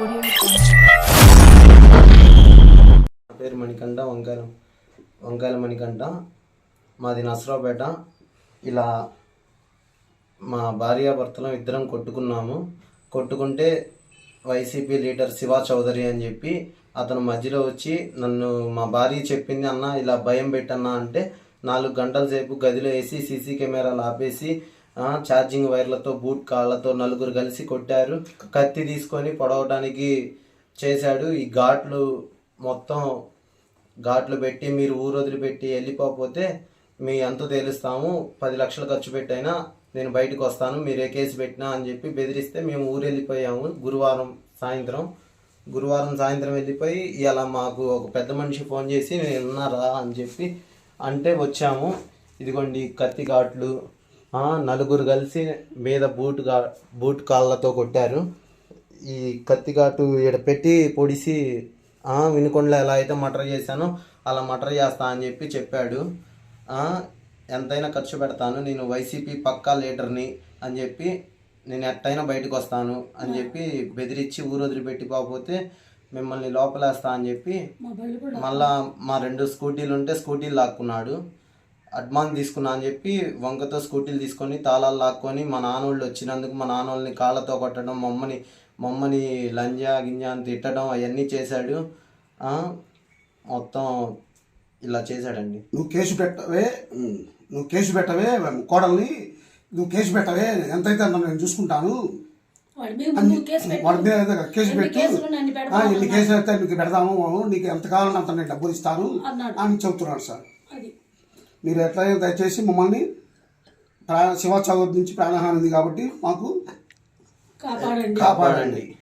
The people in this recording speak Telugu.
నా పేరు మణికంఠ వంకాయలు వంకాయల మణికంఠ. మాది నసరావుపేట ఇలా మా భార్యాభర్తలం ఇద్దరం కొట్టుకున్నాము. కొట్టుకుంటే వైసీపీ లీడర్ శివా చౌదరి అని చెప్పి అతను మధ్యలో వచ్చి నన్ను మా భార్య చెప్పింది అన్న ఇలా భయం పెట్టన్నా అంటే నాలుగు గంటల సేపు గదిలో వేసి సీసీ కెమెరాలు ఆపేసి ఛార్జింగ్ వైర్లతో బూట్ కాళ్ళతో నలుగురు కలిసి కొట్టారు. కత్తి తీసుకొని పొడవడానికి చేశాడు. ఈ ఘాట్లు మొత్తం ఘాట్లు పెట్టి మీరు ఊరు వదిలిపెట్టి వెళ్ళిపోతే మీ అంత తేలుస్తాము. పది లక్షలు ఖర్చు పెట్టైనా నేను బయటకు వస్తాను. మీరు ఏ కేసు పెట్టినా అని చెప్పి బెదిరిస్తే మేము ఊరు వెళ్ళిపోయాము. గురువారం సాయంత్రం. గురువారం సాయంత్రం వెళ్ళిపోయి ఇలా మాకు ఒక పెద్ద మనిషి ఫోన్ చేసి నేను ఉన్నారా అని చెప్పి అంటే వచ్చాము. ఇదిగోండి కత్తి ఘాట్లు నలుగురు కలిసి మీద బూట్గా బూట్ కాళ్ళతో కొట్టారు. ఈ కత్తి ఘాటు ఈడ పెట్టి పొడిసి వినుకొండలో ఎలా అయితే మటర్ చేశానో అలా మటర్ చేస్తా అని చెప్పి చెప్పాడు. ఎంతైనా ఖర్చు పెడతాను నేను వైసీపీ పక్కా లీడర్ని అని చెప్పి నేను ఎట్టయినా బయటకు వస్తాను అని చెప్పి బెదిరించి ఊరు వదిలిపెట్టి పోకపోతే మిమ్మల్ని లోపలేస్తా అని చెప్పి మళ్ళా మా రెండు స్కూటీలు ఉంటే స్కూటీలు లాక్కున్నాడు. అడ్వాన్స్ తీసుకున్నా అని చెప్పి వంకతో స్కూటీలు తీసుకొని తాళాలు లాక్కొని మా నాన్నోళ్ళు వచ్చినందుకు మా నాన్నోళ్ళని కాళ్ళతో కొట్టడం మమ్మని మమ్మని లంజా గింజా అని తిట్టడం అవన్నీ చేశాడు. ఆ, మొత్తం ఇలా చేశాడండి. నువ్వు కేసు పెట్టవే నువ్వు కేసు పెట్టవే కోడల్ని నువ్వు కేసు పెట్టవే ఎంతైతే అంత నేను చూసుకుంటాను. వాడి మీద కేసు పెట్టు. ఎన్ని కేసులు అయితే నీకు పెడదాము. నీకు ఎంత కావాలంటే అంత నేను డబ్బులు ఇస్తాను అన్నాడు. అని చెబుతున్నాడు సార్. మీరు ఎట్లయినా దయచేసి మమ్మల్ని ప్రాణ శివ చౌదరి నుంచి ప్రాణహాని ఉంది కాబట్టి మాకు కాపాడండి. కాపాడండి.